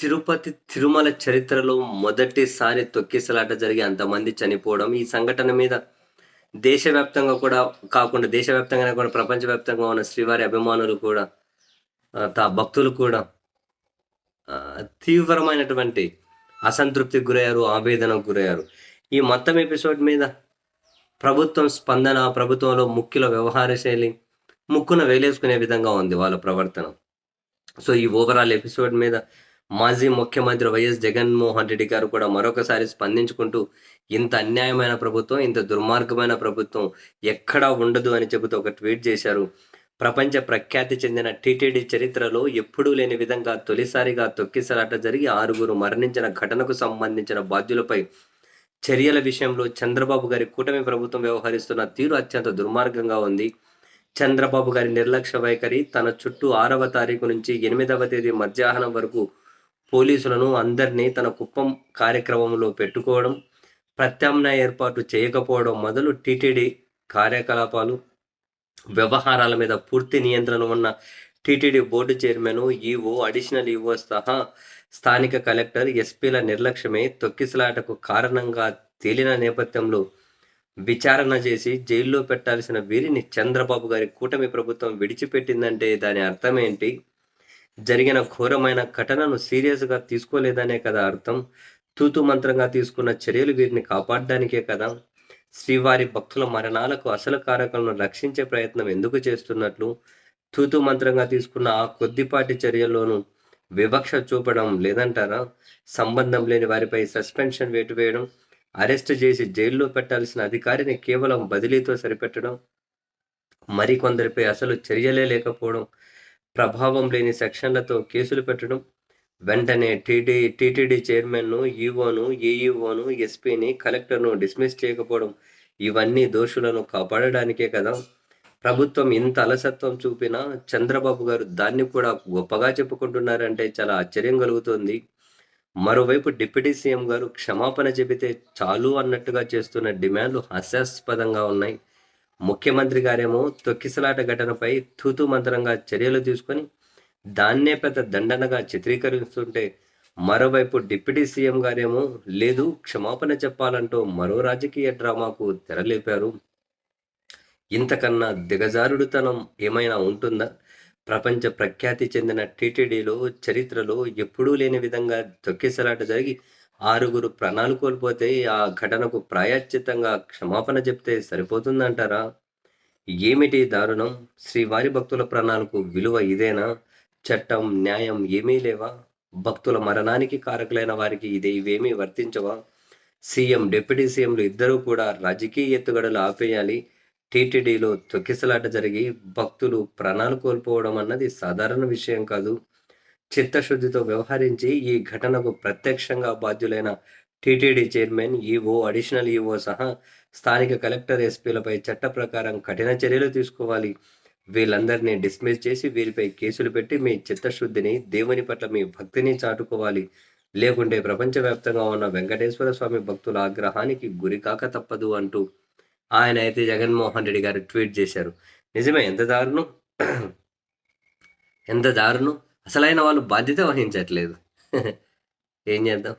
తిరుపతి తిరుమల చరిత్రలో మొదటిసారి తొక్కిసలాట జరిగి అంతమంది చనిపోవడం ఈ సంఘటన మీద దేశవ్యాప్తంగా కూడా కాకుండా దేశవ్యాప్తంగానే కూడా ప్రపంచవ్యాప్తంగా ఉన్న శ్రీవారి అభిమానులు కూడా తా భక్తులు కూడా తీవ్రమైనటువంటి అసంతృప్తికి గురయ్యారు ఆవేదనకు గురయ్యారు. ఈ మొత్తం ఎపిసోడ్ మీద ప్రభుత్వం స్పందన ప్రభుత్వంలో ముఖ్యుల వ్యవహార శైలి ముక్కున వేలేసుకునే విధంగా ఉంది వాళ్ళ ప్రవర్తన. సో ఈ ఓవరాల్ ఎపిసోడ్ మీద మాజీ ముఖ్యమంత్రి వైఎస్ జగన్మోహన్ రెడ్డి గారు కూడా మరొకసారి స్పందించుకుంటూ ఇంత అన్యాయమైన ప్రభుత్వం ఇంత దుర్మార్గమైన ప్రభుత్వం ఎక్కడా ఉండదు అని చెబుతూ ఒక ట్వీట్ చేశారు. ప్రపంచ ప్రఖ్యాతి చెందిన టీటీడీ చరిత్రలో ఎప్పుడూ లేని విధంగా తొలిసారిగా తొక్కిసలాట జరిగి ఆరుగురు మరణించిన ఘటనకు సంబంధించిన బాధ్యులపై చర్యల విషయంలో చంద్రబాబు గారి కూటమి ప్రభుత్వం వ్యవహరిస్తున్న తీరు అత్యంత దుర్మార్గంగా ఉంది. చంద్రబాబు గారి నిర్లక్ష్య వైఖరి తన చుట్టూ ఆరవ తారీఖు నుంచి ఎనిమిదవ తేదీ మధ్యాహ్నం వరకు పోలీసులను అందరినీ తన కుప్పం కార్యక్రమంలో పెట్టుకోవడం ప్రత్యామ్నాయ ఏర్పాటు చేయకపోవడం మొదలు టీటీడీ కార్యకలాపాలు వ్యవహారాల మీద పూర్తి నియంత్రణ ఉన్న TTD board chairman EO additional EO సహా స్థానిక కలెక్టర్ ఎస్పీల నిర్లక్ష్యమే తొక్కిసలాటకు కారణంగా తేలిన నేపథ్యంలో విచారణ చేసి జైల్లో పెట్టాల్సిన వీరిని చంద్రబాబు గారి కూటమి ప్రభుత్వం విడిచిపెట్టిందంటే దాని అర్థం ఏంటి జరిగిన ఘోరమైన ఘటనను సీరియస్గా తీసుకోలేదనే కదా అర్థం. తూతు మంత్రంగా తీసుకున్న చర్యలు వీరిని కాపాడడానికే కదా. శ్రీవారి భక్తుల మరణాలకు అసలు కారకులను రక్షించే ప్రయత్నం ఎందుకు చేస్తున్నట్లు? తూతు మంత్రంగా తీసుకున్న ఆ కొద్దిపాటి చర్యల్లోనూ వివక్ష చూపడం లేదంటారా? సంబంధం లేని వారిపై సస్పెన్షన్ వేటు వేయడం అరెస్ట్ చేసి జైల్లో పెట్టాల్సిన అధికారిని కేవలం బదిలీతో సరిపెట్టడం మరికొందరిపై అసలు చర్యలే లేకపోవడం ప్రభావం లేని సెక్షన్లతో కేసులు పెట్టడం వెంటనే టీటీ టీటీడీ చైర్మన్ను ఈఓను ఏఈఓను ఎస్పీని కలెక్టర్ను డిస్మిస్ చేయకపోవడం ఇవన్నీ దోషులను కాపాడడానికే కదా. ప్రభుత్వం ఇంత అలసత్వం చూపినా చంద్రబాబు గారు దాన్ని కూడా గొప్పగా చెప్పుకుంటున్నారంటే చాలా ఆశ్చర్యం కలుగుతుంది. మరోవైపు డిప్యూటీ సీఎం గారు క్షమాపణ చెబితే చాలు అన్నట్టుగా చేస్తున్న డిమాండ్లు హాస్యాస్పదంగా ఉన్నాయి. ముఖ్యమంత్రి గారేమో తొక్కిసలాట ఘటనపై తూతు మంత్రంగా చర్యలు తీసుకొని దాన్నే పెద్ద దండనగా చిత్రీకరిస్తుంటే మరోవైపు డిప్యూటీ సీఎం గారేమో లేదు క్షమాపణ చెప్పాలంటూ మరో రాజకీయ డ్రామాకు తెరలేపారు. ఇంతకన్నా దిగజారుడుతనం ఏమైనా ఉంటుందా? ప్రపంచ ప్రఖ్యాతి చెందిన టీటీడీలో చరిత్రలో ఎప్పుడూ లేని విధంగా తొక్కిసలాట జరిగి ఆరుగురు ప్రాణాలు కోల్పోతే ఆ ఘటనకు ప్రాయశ్చిత్తంగా క్షమాపణ చెప్తే సరిపోతుందంటారా? ఏమిటి దారుణం? శ్రీవారి భక్తుల ప్రాణాలకు విలువ ఇదేనా? చట్టం న్యాయం ఏమీ లేవా? భక్తుల మరణానికి కారకులైన వారికి ఇది ఇవేమీ వర్తించవా? సీఎం డిప్యూటీ సీఎంలు ఇద్దరూ కూడా రాజకీయ ఎత్తుగడలు ఆపేయాలి. టీటీడీలో తొక్కిసలాట జరిగి భక్తులు ప్రాణాలు కోల్పోవడం అన్నది సాధారణ విషయం కాదు. చిత్తశుద్ధితో వ్యవహరించి ఈ ఘటనకు ప్రత్యక్షంగా బాధ్యులైన TTD chairman EO additional EO సహా స్థానిక కలెక్టర్ ఎస్పీలపై చట్ట ప్రకారం కఠిన చర్యలు తీసుకోవాలి. వీళ్ళందరినీ డిస్మిస్ చేసి వీరిపై కేసులు పెట్టి మీ చిత్తశుద్ధిని దేవుని పట్ల మీ భక్తిని చాటుకోవాలి. లేకుంటే ప్రపంచవ్యాప్తంగా ఉన్న వెంకటేశ్వర స్వామి భక్తుల ఆగ్రహానికి గురి కాక తప్పదు అంటూ ఆయన అయితే జగన్మోహన్ రెడ్డి గారు ట్వీట్ చేశారు. నిజమే ఎంత దారుణం? ఎంత దారుణం? అసలైన వాళ్ళు బాధ్యత వహించట్లేదు. ఏం చేద్దాం?